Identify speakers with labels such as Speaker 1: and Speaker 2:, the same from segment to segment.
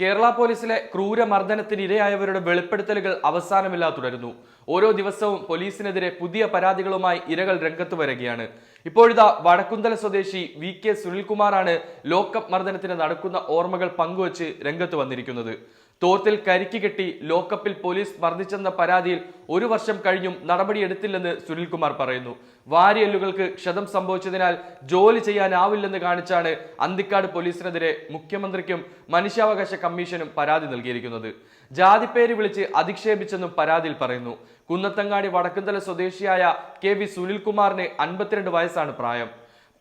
Speaker 1: കേരള പോലീസിലെ ക്രൂരമർദ്ദനത്തിനിരയായവരുടെ വെളിപ്പെടുത്തലുകൾ അവസാനമില്ലാതെ തുടരുന്നു ഓരോ ദിവസവും പോലീസിനെതിരെ പുതിയ പരാതികളുമായി ഇരകൾ രംഗത്ത് വരികയാണ് ഇപ്പോഴിതാ വടക്കുന്തല സ്വദേശി വി കെ സുനിൽകുമാറാണ് ലോക്കപ്പ് മർദ്ദനത്തിന് നടക്കുന്ന ഓർമ്മകൾ പങ്കുവച്ച് രംഗത്ത് വന്നിരിക്കുന്നത് തോർത്തിൽ കരിക്ക് കെട്ടി ലോക്കപ്പിൽ പോലീസ് മർദ്ദിച്ചെന്ന പരാതിയിൽ ഒരു വർഷം കഴിഞ്ഞും നടപടിയെടുത്തില്ലെന്ന് സുനിൽകുമാർ പറയുന്നു വാരിയല്ലുകൾക്ക് ക്ഷതം സംഭവിച്ചതിനാൽ ജോലി ചെയ്യാനാവില്ലെന്ന് കാണിച്ചാണ് അന്തിക്കാട് പോലീസിനെതിരെ മുഖ്യമന്ത്രിക്കും മനുഷ്യാവകാശ കമ്മീഷനും പരാതി നൽകിയിരിക്കുന്നത് ജാതിപ്പേര് വിളിച്ച് അധിക്ഷേപിച്ചെന്നും പരാതിയിൽ പറയുന്നു കുന്നത്തങ്ങാടി വടക്കുംതല സ്വദേശിയായ കെ വി സുനിൽകുമാറിന് അൻപത്തിരണ്ട് വയസ്സാണ് പ്രായം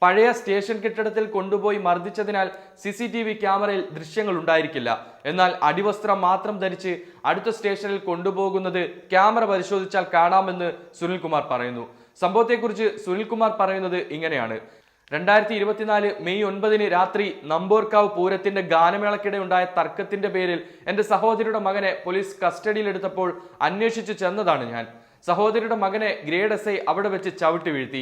Speaker 1: പഴയ സ്റ്റേഷൻ കെട്ടിടത്തിൽ കൊണ്ടുപോയി മർദ്ദിച്ചതിനാൽ സി സി ടി വി ക്യാമറയിൽ ദൃശ്യങ്ങൾ ഉണ്ടായിരിക്കില്ല എന്നാൽ അടിവസ്ത്രം മാത്രം ധരിച്ച് അടുത്ത സ്റ്റേഷനിൽ കൊണ്ടുപോകുന്നത് ക്യാമറ പരിശോധിച്ചാൽ കാണാമെന്ന് സുനിൽകുമാർ പറയുന്നു സംഭവത്തെക്കുറിച്ച് സുനിൽകുമാർ പറയുന്നത് ഇങ്ങനെയാണ് രണ്ടായിരത്തി ഇരുപത്തിനാല് മെയ് ഒൻപതിന് രാത്രി നമ്പോർക്കാവ് പൂരത്തിന്റെ ഗാനമേളക്കിടെ ഉണ്ടായ തർക്കത്തിന്റെ പേരിൽ എൻ്റെ സഹോദരിയുടെ മകനെ പോലീസ് കസ്റ്റഡിയിലെടുത്തപ്പോൾ അന്വേഷിച്ചു ചെന്നതാണ് ഞാൻ സഹോദരിയുടെ മകനെ ഗ്രേഡ് എസ് ഐ അവിടെ വെച്ച് ചവിട്ടി വീഴ്ത്തി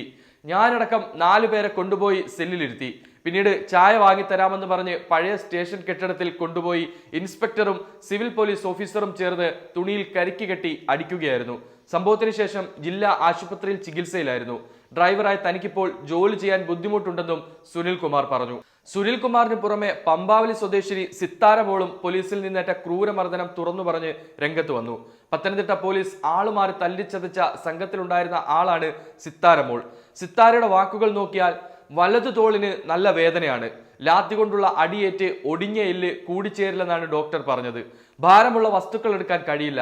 Speaker 1: ഞാനടക്കം നാലു പേരെ കൊണ്ടുപോയി സെല്ലിലിരുത്തി പിന്നീട് ചായ വാങ്ങിത്തരാമെന്ന് പറഞ്ഞ് പഴയ സ്റ്റേഷൻ കെട്ടിടത്തിൽ കൊണ്ടുപോയി ഇൻസ്പെക്ടറും സിവിൽ പോലീസ് ഓഫീസറും ചേർന്ന് തുണിയിൽ കരിക്ക് കെട്ടി അടിക്കുകയായിരുന്നു സംഭവത്തിന് ശേഷം ജില്ലാ ആശുപത്രിയിൽ ചികിത്സയിലായിരുന്നു ഡ്രൈവറായി തനിക്കിപ്പോൾ ജോലി ചെയ്യാൻ ബുദ്ധിമുട്ടുണ്ടെന്നും സുനിൽ കുമാർ പറഞ്ഞു സുനിൽകുമാറിന് പുറമെ പമ്പാവലി സ്വദേശിനി സിത്താര ബോളും പോലീസിൽ നിന്നേറ്റ ക്രൂരമർദ്ദനം തുറന്നു പറഞ്ഞ് രംഗത്ത് വന്നു പത്തനംതിട്ട പോലീസ് ആളുമാറി തല്ലിച്ചതച്ച സംഘത്തിലുണ്ടായിരുന്ന ആളാണ് സിത്താര മോൾ സിത്താരയുടെ വാക്കുകൾ നോക്കിയാൽ വലതു തോളിന് നല്ല വേദനയാണ് ലാത്തി കൊണ്ടുള്ള അടിയേറ്റ് ഒടിഞ്ഞ എല്ല് കൂടിച്ചേരില്ലെന്നാണ് ഡോക്ടർ പറഞ്ഞത് ഭാരമുള്ള വസ്തുക്കൾ എടുക്കാൻ കഴിയില്ല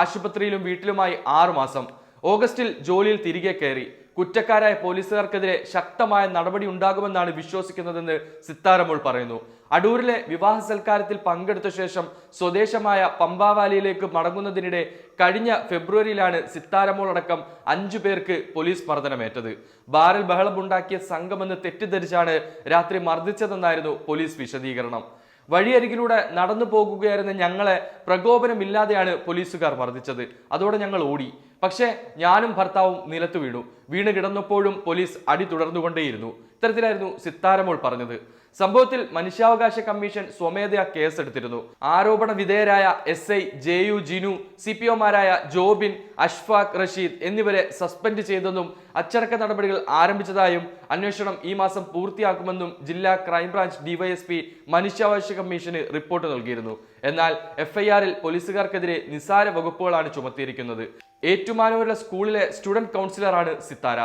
Speaker 1: ആശുപത്രിയിലും വീട്ടിലുമായി ആറുമാസം ഓഗസ്റ്റിൽ ജോലിയിൽ തിരികെ കയറി കുറ്റക്കാരായ പോലീസുകാർക്കെതിരെ ശക്തമായ നടപടി ഉണ്ടാകുമെന്നാണ് വിശ്വസിക്കുന്നതെന്ന് സിത്താരമോൾ പറയുന്നു അടൂരിലെ വിവാഹ സൽക്കാരത്തിൽ പങ്കെടുത്ത ശേഷം സ്വദേശമായ പമ്പാവാലിയിലേക്ക് മടങ്ങുന്നതിനിടെ കഴിഞ്ഞ ഫെബ്രുവരിയിലാണ് സിത്താരമോൾ അടക്കം അഞ്ചു പേർക്ക് പോലീസ് മർദ്ദനമേറ്റത് ബാറിൽ ബഹളമുണ്ടാക്കിയ സംഘമെന്ന് തെറ്റിദ്ധരിച്ചാണ് രാത്രി മർദ്ദിച്ചതെന്നായിരുന്നു പോലീസ് വിശദീകരണം വഴിയരികിലൂടെ നടന്നു പോകുകയായിരുന്ന ഞങ്ങളെ പ്രകോപനമില്ലാതെയാണ് പോലീസുകാർ മർദ്ദിച്ചത് അതോടെ ഞങ്ങൾ ഓടി പക്ഷേ ഞാനും ഭർത്താവും നിലത്തു വീണു വീണ് കിടന്നപ്പോഴും പോലീസ് അടി തുടർന്നുകൊണ്ടേയിരുന്നു ഇത്തരത്തിലായിരുന്നു സിത്താരമോൾ പറഞ്ഞത് സംഭവത്തിൽ മനുഷ്യാവകാശ കമ്മീഷൻ സ്വമേധയാ കേസെടുത്തിരുന്നു ആരോപണ വിധേയരായ S I J U Jinu C P ഒമാരായ ജോബിൻ അഷ്ഫാഖ് റഷീദ് എന്നിവരെ സസ്പെൻഡ് ചെയ്തെന്നും അച്ചടക്ക നടപടികൾ ആരംഭിച്ചതായും അന്വേഷണം ഈ മാസം പൂർത്തിയാക്കുമെന്നും ജില്ലാ ക്രൈംബ്രാഞ്ച് ഡിവൈഎസ്പി മനുഷ്യാവകാശ കമ്മീഷന് റിപ്പോർട്ട് നൽകിയിരുന്നു എന്നാൽ എഫ്ഐആറിൽ പോലീസുകാർക്കെതിരെ നിസാര വകുപ്പുകളാണ് ചുമത്തിയിരിക്കുന്നത് ഏറ്റുമാനൂരിലെ സ്കൂളിലെ സ്റ്റുഡന്റ് കൗൺസിലറാണ് സിത്താര